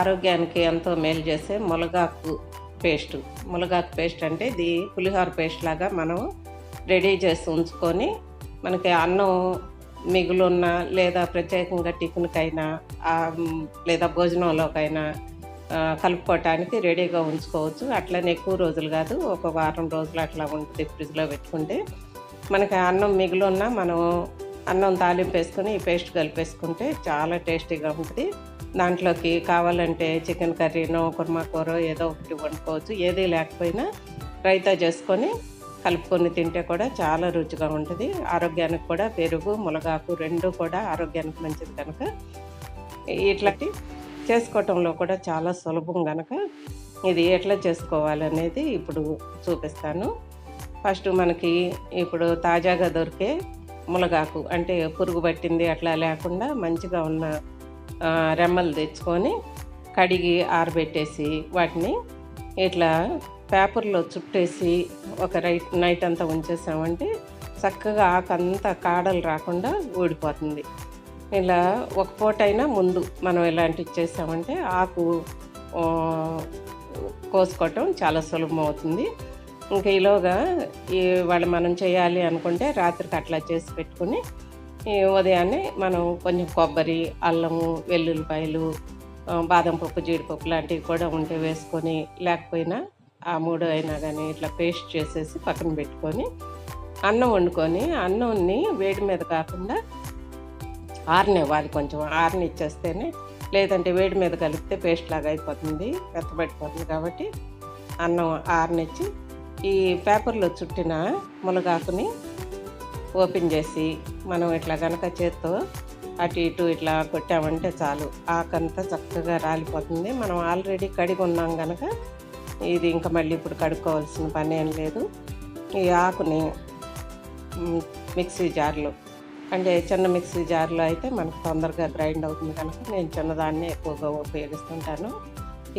ఆరోగ్యానికి ఎంతో మేలు చేసే మునగాకు పేస్ట్. మునగాకు పేస్ట్ అంటే ఇది పులిహోర పేస్ట్ లాగా మనం రెడీ చేసి ఉంచుకొని మనకి అన్నం మిగులున్న లేదా ప్రత్యేకంగా టిఫిన్కైనా లేదా భోజనంలోకైనా కలుపుకోవటానికి రెడీగా ఉంచుకోవచ్చు. అట్లనే ఎక్కువ రోజులు కాదు ఒక వారం రోజులు అట్లా ఉంటుంది ఫ్రిడ్జ్లో పెట్టుకుంటే. మనకి అన్నం మిగిలిన మనం అన్నం తాలింపు వేసుకొని ఈ పేస్ట్ కలిపేసుకుంటే చాలా టేస్టీగా ఉంటుంది. దాంట్లోకి కావాలంటే చికెన్ కర్రీనో కుర్మా కూర ఏదో ఒకటి వండుకోవచ్చు. ఏది లేకపోయినా రైతా చేసుకొని కలుపుకొని తింటే కూడా చాలా రుచిగా ఉంటుంది. ఆరోగ్యానికి కూడా పెరుగు మునగాకు రెండు కూడా ఆరోగ్యానికి మంచిది కనుక. ఇట్లాంటి చేసుకోవటంలో కూడా చాలా సులభం కనుక ఇది ఎట్లా చేసుకోవాలనేది ఇప్పుడు చూపిస్తాను. ఫస్ట్ మనకి ఇప్పుడు తాజాగా దొరికే మునగాకు అంటే పురుగు పట్టింది అట్లా లేకుండా మంచిగా ఉన్న రెమ్మలు తెచ్చుకొని కడిగి ఆరబెట్టేసి వాటిని ఇట్లా పేపర్లో చుట్టేసి ఒక రైట్ నైట్ అంతా ఉంచేసామంటే చక్కగా ఆకంతా కాడలు రాకుండా ఊడిపోతుంది. ఇలా ఒక పూట అయినా ముందు మనం ఇలాంటివి చేసామంటే ఆకు కోసుకోవటం చాలా సులభం అవుతుంది. ఇంకా ఈలోగా ఈ వాళ్ళు మనం చేయాలి అనుకుంటే రాత్రికి అట్లా చేసి పెట్టుకుని ఉదయాన్నే మనం కొంచెం కొబ్బరి అల్లము వెల్లుల్లిపాయలు బాదం పప్పు జీడిపప్పు లాంటివి కూడా ఉంటే వేసుకొని లేకపోయినా ఆ మూడు అయినా కానీ ఇట్లా పేస్ట్ చేసేసి పక్కన పెట్టుకొని అన్నం వండుకొని అన్నంని వేడి మీద కాకుండా ఆరనివ్వాలి కొంచెం. ఆరనిచ్చేస్తేనే లేదంటే వేడి మీద కలిపితే పేస్ట్ లాగా అయిపోతుంది మెత్తబడిపోతుంది కాబట్టి అన్నం ఆరనిచ్చి ఈ పేపర్లో చుట్టిన మునగాకుని ఓపెన్ చేసి మనం ఇట్లా కనుక చేత్తో అటు ఇటు ఇట్లా కొట్టామంటే చాలు. ఆకంతా చక్కగా రాలిపోతుంది. మనం ఆల్రెడీ కడిగి ఉన్నాం కనుక ఇది ఇంకా మళ్ళీ ఇప్పుడు కడుక్కోవాల్సిన పని ఏం లేదు. ఈ ఆకుని మిక్సీ జార్లో అంటే చిన్న మిక్సీ జార్లో అయితే మనకు తొందరగా గ్రైండ్ అవుతుంది కనుక నేను చిన్నదాన్నే ఎక్కువగా ఉపయోగిస్తుంటాను.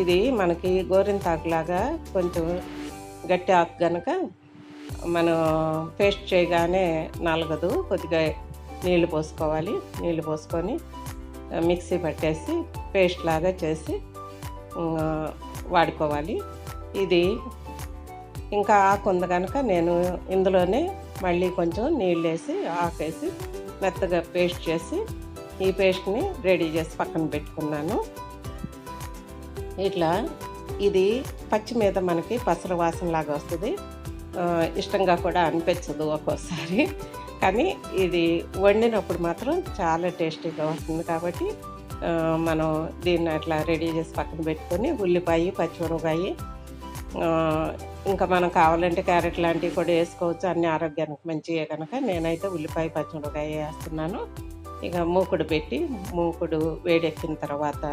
ఇది మనకి గోరింతాకులాగా కొంచెం గట్టి ఆకు కనుక మనం పేస్ట్ చేయగానే నలగదు కొద్దిగా నీళ్ళు పోసుకోవాలి. నీళ్ళు పోసుకొని మిక్సీ పట్టేసి పేస్ట్ లాగా చేసి వాడుకోవాలి. ఇది ఇంకా ఆకు ఉంది కనుక నేను ఇందులోనే మళ్ళీ కొంచెం నీళ్ళు వేసి ఆకేసి మెత్తగా పేస్ట్ చేసి ఈ పేస్ట్ని రెడీ చేసి పక్కన పెట్టుకున్నాను. ఇట్లా ఇది పచ్చి మీద మనకి పసరు వాసనలాగా వస్తుంది. ఇష్టంగా కూడా అనిపించదు ఒక్కోసారి. కానీ ఇది వండినప్పుడు మాత్రం చాలా టేస్టీగా వస్తుంది కాబట్టి మనం దీన్ని అట్లా రెడీ చేసి పక్కన పెట్టుకొని ఉల్లిపాయ పచ్చిమిరపకాయ ఇంకా మనం కావాలంటే క్యారెట్ లాంటివి కూడా వేసుకోవచ్చు. అన్ని ఆరోగ్యానికి మంచిగా కనుక నేనైతే ఉల్లిపాయ పచ్చిమిరపకాయ వేస్తున్నాను. ఇక మూకుడు పెట్టి మూకుడు వేడెక్కిన తర్వాత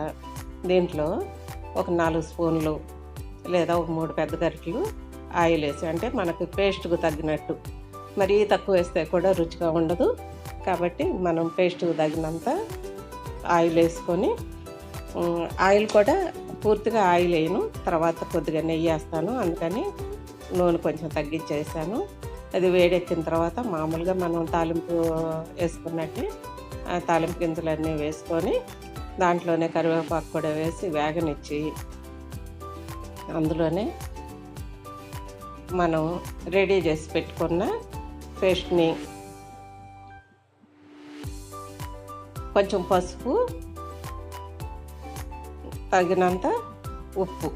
దీంట్లో ఒక నాలుగు స్పూన్లు లేదా ఒక మూడు పెద్ద గరిటలు ఆయిల్ వేసి అంటే మనకు పేస్ట్కు తగ్గినట్టు మరీ తక్కువ వేస్తే కూడా రుచిగా ఉండదు. కాబట్టి మనం పేస్ట్కు తగినంత ఆయిల్ వేసుకొని ఆయిల్ కూడా పూర్తిగా ఆయిల్ వేయను. తర్వాత కొద్దిగా నెయ్యి వేస్తాను. అందుకని నూనె కొంచెం తగ్గించేసాను. అది వేడెక్కిన తర్వాత మామూలుగా మనం తాలింపు వేసుకున్నట్టే ఆ తాలింపు గింజలన్నీ వేసుకొని దాంట్లోనే కరివేపాకు కూడా వేసి వేగనిచ్చి అందులోనే మనం రెడీ చేసి పెట్టుకున్న పేస్ట్ని కొంచెం పసుపు తగినంత ఉప్పు.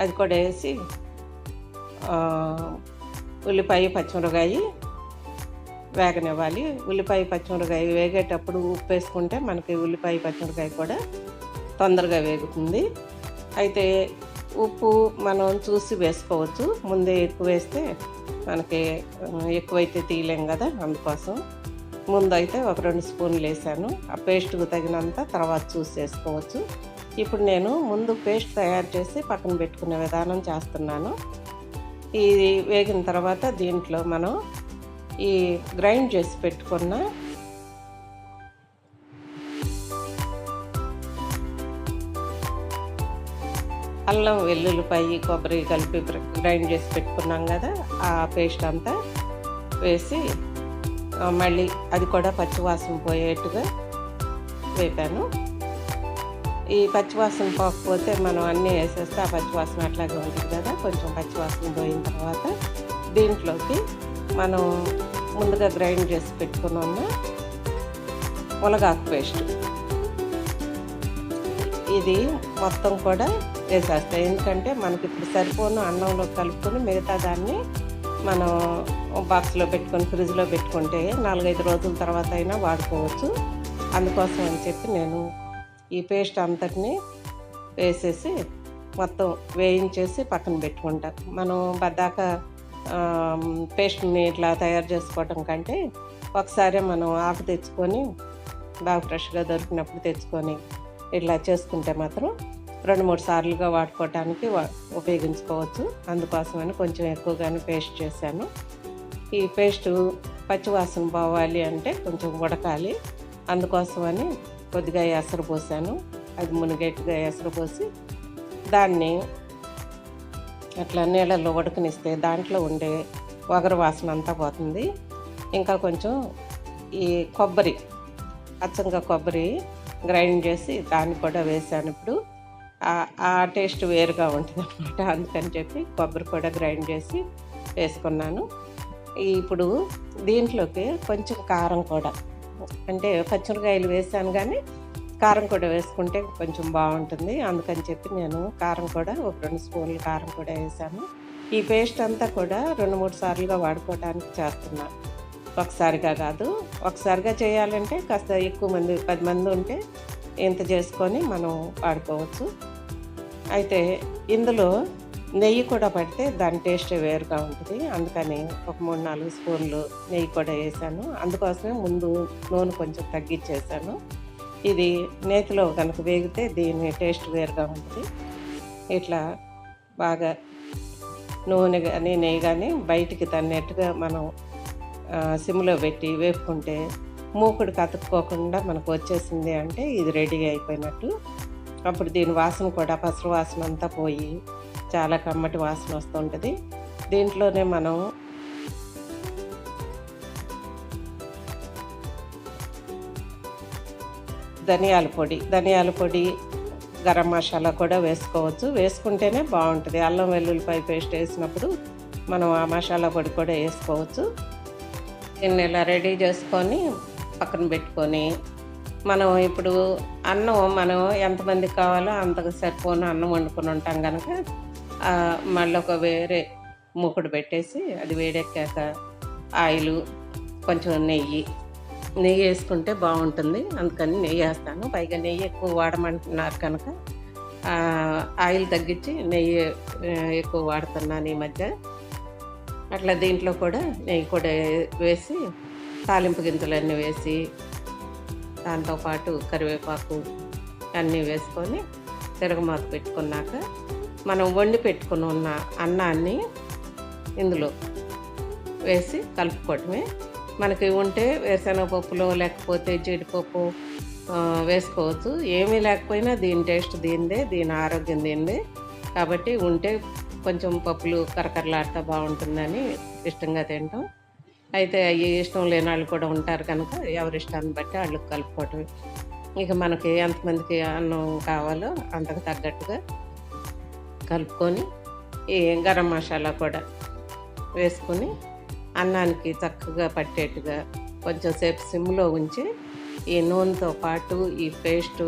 అది కూడా వేసి ఉల్లిపాయ పచ్చిమిరకాయ వేగనివ్వాలి. ఉల్లిపాయ పచ్చిమిరకాయ వేగేటప్పుడు ఉప్పు వేసుకుంటే మనకి ఉల్లిపాయ పచ్చిమిరకాయ కూడా తొందరగా వేగుతుంది. అయితే ఉప్పు మనం చూసి వేసుకోవచ్చు. ముందే ఎక్కువ వేస్తే మనకి ఎక్కువైతే తీయలేం కదా అందుకోసం. ముందు అయితే ఒక రెండు స్పూన్లు వేసాను. ఆ పేస్ట్కు తగినంత తర్వాత చూసి వేసుకోవచ్చు. ఇప్పుడు నేను ముందు పేస్ట్ తయారు చేసి పక్కన పెట్టుకునే విధానం చేస్తున్నాను. ఇది వేగిన తర్వాత దీంట్లో మనం ఈ గ్రైండ్ చేసి పెట్టుకున్న అల్లం వెల్లుల్లిపాయ కొబ్బరి కలిపి గ్రైండ్ చేసి పెట్టుకున్నాం కదా ఆ పేస్ట్ అంతా వేసి మళ్ళీ అది కూడా పచ్చివాసన పోయేట్టుగా వేపాను. ఈ పచ్చివాసన పోకపోతే మనం అన్నీ వేసేస్తే ఆ పచ్చివాసన అట్లాగే ఉంటుంది కదా కొంచెం పచ్చివాసన పోయిన తర్వాత దీంట్లోకి మనం ముందుగా గ్రైండ్ చేసి పెట్టుకున్న మునగాకు పేస్ట్. ఇది మొత్తం కూడా వేసేస్తాయి ఎందుకంటే మనకి ఇప్పుడు సరిపోను అన్నంలో కలుపుకొని మిగతా దాన్ని మనం బాక్స్లో పెట్టుకొని ఫ్రిడ్జ్లో పెట్టుకుంటే నాలుగైదు రోజుల తర్వాత అయినా వాడుకోవచ్చు. అందుకోసం అని చెప్పి నేను ఈ పేస్ట్ అంతటిని వేసేసి మొత్తం వేయించేసి పక్కన పెట్టుకుంటా. మనం బద్దాక పేస్ట్ని ఇట్లా తయారు చేసుకోవటం కంటే ఒకసారి మనం ఆకు తెచ్చుకొని బాగా ఫ్రెష్గా దొరికినప్పుడు తెచ్చుకొని ఇట్లా చేసుకుంటే మాత్రం రెండు మూడు సార్లుగా వాడుకోవటానికి ఉపయోగించుకోవచ్చు. అందుకోసమని కొంచెం ఎక్కువగానే పేస్ట్ చేశాను. ఈ పేస్టు పచ్చివాసన పోవాలి అంటే కొంచెం ఉడకాలి. అందుకోసమని కొద్దిగా ఎసరు పోసాను. అది మునిగేట్టుగా ఎసరు పోసి దాన్ని అట్లా నీళ్ళల్లో ఉడకనిస్తే దాంట్లో ఉండే వగరు వాసన అంతా పోతుంది. ఇంకా కొంచెం ఈ కొబ్బరి అచ్చంగా కొబ్బరి గ్రైండ్ చేసి దాన్ని కూడా వేసాను ఇప్పుడు. ఆ టేస్ట్ వేరుగా ఉంటుంది అనమాట అందుకని చెప్పి కొబ్బరి కూడా గ్రైండ్ చేసి వేసుకున్నాను. ఇప్పుడు దీంట్లోకి కొంచెం కారం కూడా. అంటే పచ్చిమిరకాయలు వేసాను కానీ కారం కూడా వేసుకుంటే కొంచెం బాగుంటుంది. అందుకని చెప్పి నేను కారం కూడా ఒక రెండు స్పూన్లు కారం కూడా వేసాను. ఈ పేస్ట్ అంతా కూడా రెండు మూడు సార్లుగా వాడుకోవడానికి చేస్తున్నాను ఒకసారిగా కాదు ఒకసారిగా చేయాలంటే కాస్త ఎక్కువ మంది పది మంది ఉంటే ఇంత చేసుకొని మనం వాడుకోవచ్చు. అయితే ఇందులో నెయ్యి కూడా పడితే దాని టేస్ట్ వేరుగా ఉంటుంది. అందుకని ఒక మూడు నాలుగు స్పూన్లు నెయ్యి కూడా వేసాను. అందుకోసమే ముందు నూనె కొంచెం తగ్గించేసాను. ఇది నేతిలో కనుక వేగితే దీని టేస్ట్ వేరుగా ఉంటుంది. ఇట్లా బాగా నూనె కానీ నెయ్యి కానీ బయటికి తన్నట్టుగా మనం సిమ్లో పెట్టి వేపుకుంటే మూకుడు కతుక్కోకుండా మనకు వచ్చేసింది అంటే ఇది రెడీ అయిపోయినట్టు. అప్పుడు దీని వాసన కూడా పసరు వాసన అంతా పోయి చాలా కమ్మటి వాసన వస్తుంటుంది. దీంట్లోనే మనం ధనియాల పొడి ధనియాల పొడి గరం మసాలా కూడా వేసుకోవచ్చు. వేసుకుంటేనే బాగుంటుంది. అల్లం వెల్లుల్లిపాయ పేస్ట్ వేసినప్పుడు మనం ఆ మసాలా పొడి కూడా వేసుకోవచ్చు. దీన్ని ఇలా రెడీ చేసుకొని పక్కన పెట్టుకొని మనం ఇప్పుడు అన్నం మనం ఎంతమందికి కావాలో అంతకు సరిపోను అన్నం వండుకొని ఉంటాం కనుక మళ్ళీ ఒక వేరే మూకుడు పెట్టేసి అది వేడెక్కాక ఆయిల్ కొంచెం నెయ్యి నెయ్యి వేసుకుంటే బాగుంటుంది. అందుకని నెయ్యి వేస్తాను. పైగా నెయ్యి ఎక్కువ వాడమంటున్నారు కనుక ఆయిల్ తగ్గించి నెయ్యి ఎక్కువ వాడుతున్నాను ఈ మధ్య. అట్లా దీంట్లో కూడా నెయ్యి కూడా వేసి తాలింపు గింజలన్నీ వేసి దాంతోపాటు కరివేపాకు అన్నీ వేసుకొని తిరగమాత పెట్టుకున్నాక మనం వండి పెట్టుకుని ఉన్న అన్నాన్ని ఇందులో వేసి కలుపుకోవటమే మనకి ఉంటే వేరుశనగపప్పులో లేకపోతే జీడిపప్పు వేసుకోవచ్చు. ఏమీ లేకపోయినా దీని టేస్ట్ దీనిదే దీని ఆరోగ్యం దీనిదే. కాబట్టి ఉంటే కొంచెం పప్పులు కరకరలాడుతూ బాగుంటుందని ఇష్టంగా తింటాం. అయితే అవి ఇష్టం లేని వాళ్ళు కూడా ఉంటారు కనుక ఎవరి ఇష్టాన్ని బట్టి వాళ్ళు కలుపుకోవటం ఇక మనకి ఎంతమందికి అన్నం కావాలో అంతకు తగ్గట్టుగా కలుపుకొని ఈ గరం మసాలా కూడా వేసుకొని అన్నానికి చక్కగా పట్టేట్టుగా కొంచెం సేపు సిమ్లో ఉంచి ఈ నూనెతో పాటు ఈ పేస్టు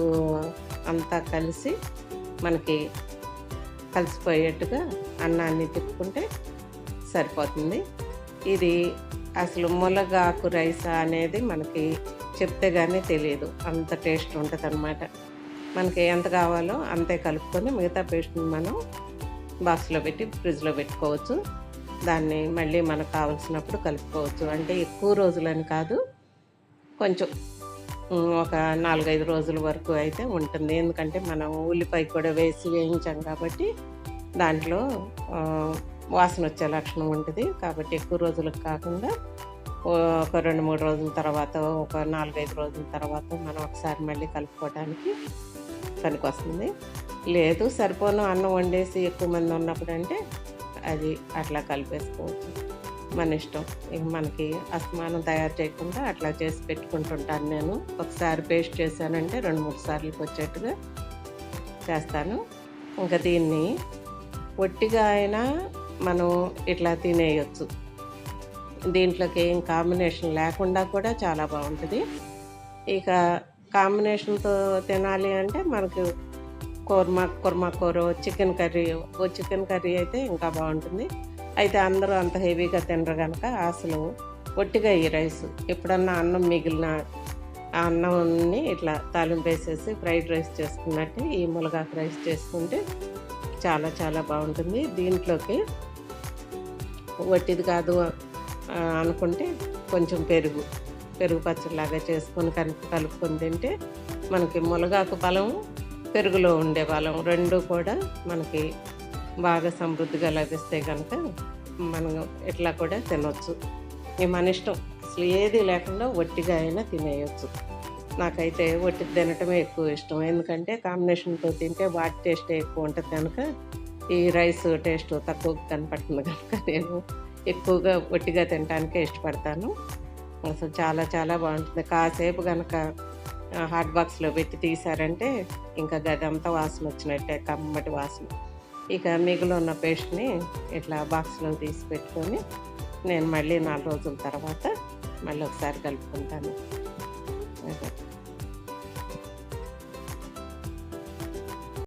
అంతా కలిసి మనకి కలిసిపోయేట్టుగా అన్నాన్ని తిప్పుకుంటే సరిపోతుంది. ఇది అసలు ములగాకు రైస్ అనేది మనకి చెప్తే కానీ తెలియదు. అంత టేస్ట్ ఉంటుంది అనమాట మనకి ఎంత కావాలో అంతే కలుపుకొని మిగతా పేస్ట్ని మనం బాక్స్లో పెట్టి ఫ్రిడ్జ్లో పెట్టుకోవచ్చు. దాన్ని మళ్ళీ మనకు కావలసినప్పుడు కలుపుకోవచ్చు. అంటే ఎక్కువ రోజులని కాదు కొంచెం ఒక నాలుగైదు రోజుల వరకు అయితే ఉంటుంది. ఎందుకంటే మనం ఉల్లిపాయ కూడా వేసి వేయించాం కాబట్టి దాంట్లో వాసన వచ్చే లక్షణం ఉంటుంది. కాబట్టి ఎక్కువ రోజులకు కాకుండా ఒక రెండు మూడు రోజుల తర్వాత ఒక నాలుగైదు రోజుల తర్వాత మనం ఒకసారి మళ్ళీ కలుపుకోవడానికి పనికొస్తుంది. లేదు సరిపోను అన్నం వండేసి ఎక్కువ మంది ఉన్నప్పుడు అంటే అది అట్లా కలిపేసుకోవచ్చు. మన ఇష్టం. ఇక మనకి అస్మానం తయారు చేయకుండా అట్లా చేసి పెట్టుకుంటుంటాను నేను. ఒకసారి పేస్ట్ చేశానంటే రెండు మూడు సార్లకి వచ్చేట్టుగా చేస్తాను. ఇంకా దీన్ని ఒట్టిగా అయినా మనం ఇట్లా తినేయచ్చు. దీంట్లోకి ఏం కాంబినేషన్ లేకుండా కూడా చాలా బాగుంటుంది. ఇక కాంబినేషన్తో తినాలి అంటే మనకు కుర్మా కుర్మా కూర చికెన్ కర్రీ ఓ చికెన్ కర్రీ అయితే ఇంకా బాగుంటుంది. అయితే అందరూ అంత హెవీగా తినరు కనుక అసలు ఒట్టిగా ఈ రైస్. ఎప్పుడన్నా అన్నం మిగిలిన ఆ అన్నంని ఇట్లా తాలింపు వేసేసి ఫ్రైడ్ రైస్ చేసుకున్నట్టు ఈ మునగాకు రైస్ చేసుకుంటే చాలా చాలా బాగుంటుంది. దీంట్లోకి వట్టిది కాదు అనుకుంటే కొంచెం పెరుగు. పెరుగు పచ్చడిలాగా చేసుకొని కనుక కలుపుకొని తింటే మనకి మునగాకు బలం పెరుగులో ఉండే బలం రెండు కూడా మనకి బాగా సమృద్ధిగా లభిస్తాయి కనుక మనం ఇట్లా కూడా తినొచ్చు. ఈ మన ఇష్టం. అసలు ఏది లేకుండా ఒట్టిగా అయినా తినేయచ్చు. నాకైతే ఒట్టి తినటమే ఎక్కువ ఇష్టం. ఎందుకంటే కాంబినేషన్తో తింటే వాటి టేస్ట్ ఎక్కువ ఉంటుంది కనుక ఈ రైస్ టేస్ట్ తక్కువ కనపడుతుంది కనుక నేను ఎక్కువగా ఒట్టిగా తినడానికే ఇష్టపడతాను. అసలు చాలా చాలా బాగుంటుంది. కాసేపు కనుక హాట్ బాక్స్లో పెట్టి తీసారంటే ఇంకా గదంతా వాసన వచ్చినట్టే కమ్మటి వాసన. ఇక మిగిలిన ఉన్న పేస్ట్ని ఇట్లా బాక్స్లో తీసి పెట్టుకొని నేను మళ్ళీ నాలుగు రోజుల తర్వాత మళ్ళీ ఒకసారి కలుపుకుంటాను. అదే.